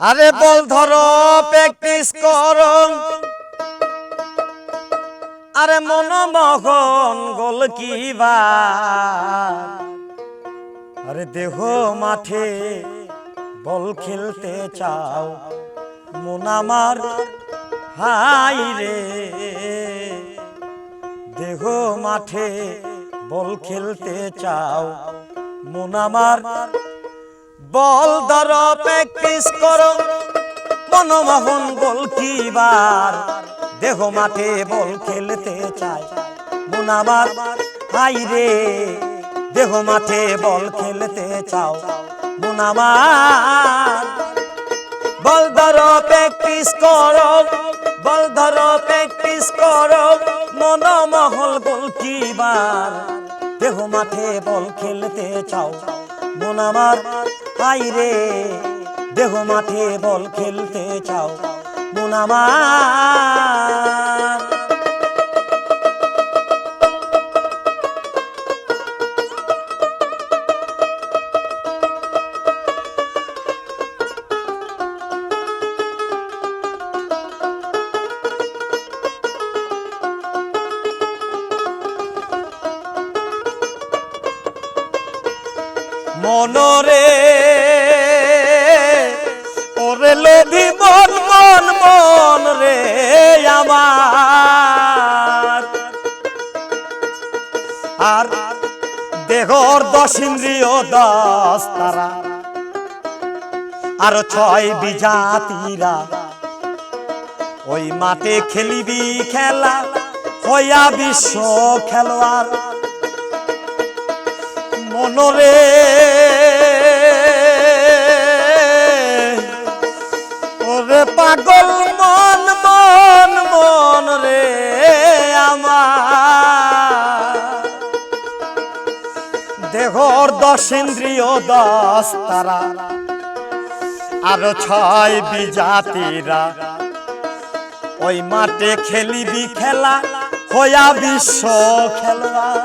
আরে বল ধরো প্র্যাকটিস করো। আরে মনমোহন গোল কি আরে দেহ মাঠে বল খেলতে চাও, মন আমার হাই রে। দেহ মাঠে বল খেলতে চাও, মন আমার বল ধর প্র্যাকটিস করো। মনমোহন গোলকিবার দেহ মাঠে বল খেলতে চায়। মন হাই রে, দেহ মাঠে বল খেলতে চাও। মন বল ধর প্র্যাকটিস করো। বল ধর প্র্যাকটিস করো। মনমহল গোলকিবার দেহ মাঠে বল খেলতে চাও। মন আমার হাই রে দেহ মাঠে বল খেলতে চাও। মন আমার মনরে। ওরে লোভি মন মন মন রে আমার। আর দেহর দশ ইন্দ্রিয় দশ তারা। আর ছয় বিজাতিরা। ওই মাঠে খেলিবি খেলা, হইয়া বিশ্ব খেলোয়াড়। মনরে ওরে পাগল মন মন মন রে আমার। দেহর দশ ইন্দ্রিয় দশ তারা, আরও ছয় বিজাতিরা। ওই মাঠে খেলিবি খেলা, হইয়া বিশ্ব খেলোয়াড়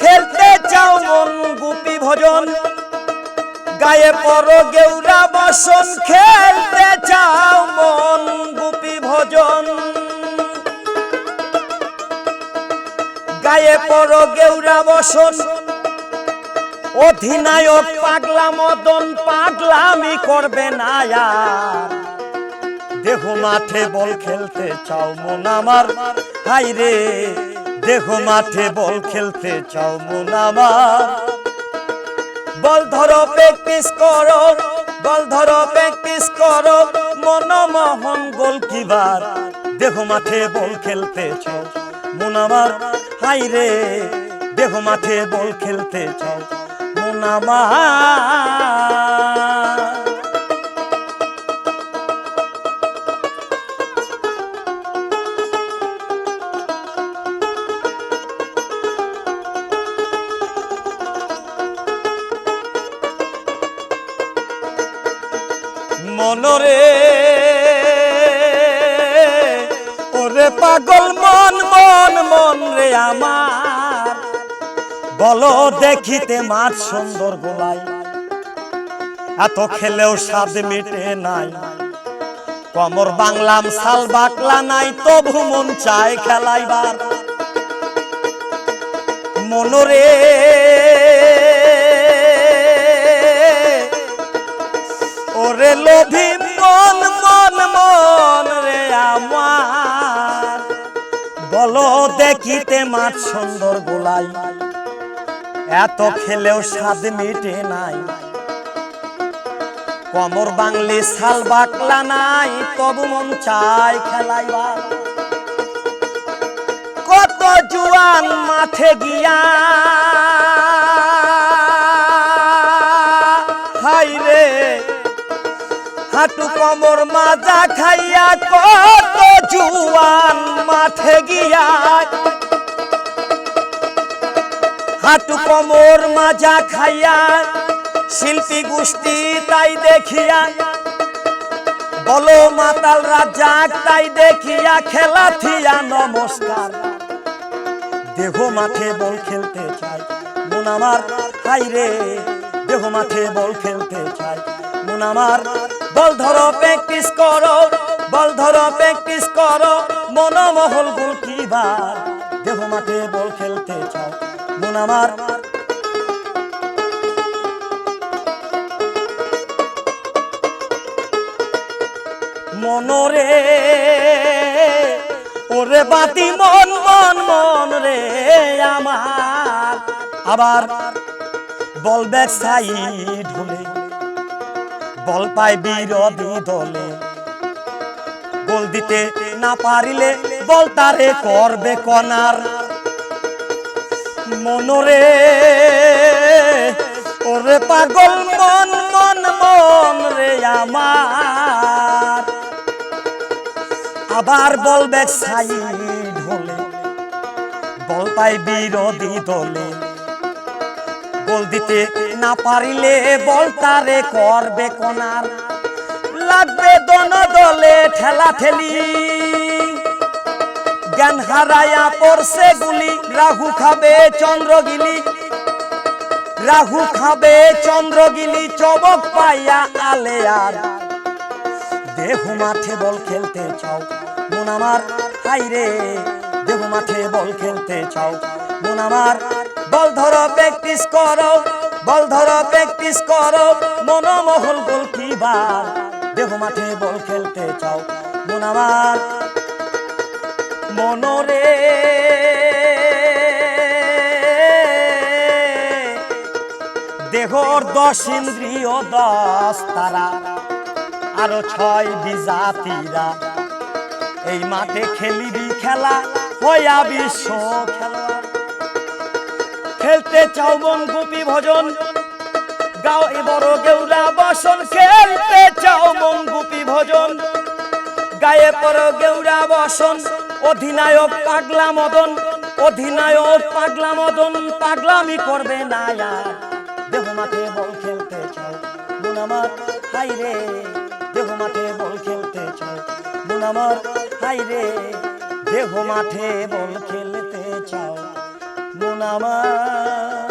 খেলতে চাও মন, গুপি ভজন গায়ে পর গেউরা বসন, খেলতে চাও মন গুপি ভজন। গায়ে পর গেউরা বসন, অধিনায়ক পাগলা মদন, পাগলামি করবে না দেহ মাঠে বল খেলতে চাও মন আমার হাই রে, দেহ মাঠে বল খেলতে চাও মন আমার। বল ধরো প্র্যাকটিস করো, বল ধরো প্র্যাকটিস করো, মনমোহন গোলকিবার দেখো মাঠে বল খেলতেছ, মন আমার হাই রে দেখো মাঠে বল খেলতেছ, মন আমার মনরে ওরে পাগল মন মন মন রে আমার। বলো দেখিতে মাছ সুন্দর গোলাই। এত খেলেও স্বাদ মিটে নাই। কমর বাংলাম, সাল বাকলা নাই, তবু মন চায় খেলাইবার। মনরে ওরে লোভি মন মন মন রে আমার। বলো দেখিতে মাছ সুন্দর গোলাই, এত খেলেও স্বাদ মিটে নাই। কমর বাংলি শাল বাকলা নাই, তবু মন চাই খেলাইবার। কত জুয়ান মাঠে গিয়া হাঁটু কমর মাজা খাইয়া কত জুয়ান মাঠে গিয়া হাঁটু কমর মাজা খাইয়া শিল্পী গোষ্ঠী তাই দেখিয়া, বলো মাতাল রাজাক তাই দেখিয়া খেলা থিয়া নমস্কার। দেহ মাঠে বল খেলতে চাই, মন আমার হাই রে, দেহ মাঠে বল খেলতে চাই, মন আমার বল ধরো প্র্যাকটিস করো, বল ধরো প্র্যাকটিস করো। মনোমহল গোলকিপার দেহ মাঠে বল খেলতে চাও, মন আমার। মনরে, ওরে বাতি মন মন মন রে আমার। আবার বল ব্যাক সাইড হলে বল পায় বিরোধী দলে। গোল দিতে না পারিলে বল তারে করবে কনার মনরে, ওরে পাগল মন মন মন রে আমার। আবার বলবে সাইড হলে বল পাই বিরোধী দলে। গোল দিতে না পারিলে বল তারে করবে কোনার। লাগবে দন দলে ঠেলা ঠেলি জ্ঞান হারায়া পড়ছে গুলি, রাহু খাবে চন্দ্রগিলি। রাহু খাবে চন্দ্রগিলি চবক পাইয়া আলে আর দেহ মাঠে বল খেলতে চাও, মন আমার হাইরে দেহ মাঠে বল খেলতে চাও, মন আমার। বল ধরো প্র্যাকটিস করো। বল ধরো প্র্যাকটিস করো। মনোমহল গোলকিপার দেহ মাঠে বল খেলতে চাও। মন আমার মনরে। দেহর দশ ইন্দ্রিয়, দশ তারা, আরও ছয় বিজাতিরা। এই মাঠে খেলিবি খেলা হইয়া বিশ্ব খেলোয়াড়। খেলতে চাও মন গোপী ভজন, গাও এ বড় গেউরা বসন, খেলতে চাও মন গোপী ভজন, গায়ে পর গেউরা বসন, অধিনায়ক পাগলা মদন, অধিনায়ক পাগলা মদন, পাগলামি করবে না আর। দেহ মাঠে বল খেলতে চাও, মন আমার, হাই রে। দেহ মাঠে বল খেলতে চাও, মন আমার, হাই রে। দেহ মাঠে বল খেলতে চাও। আমার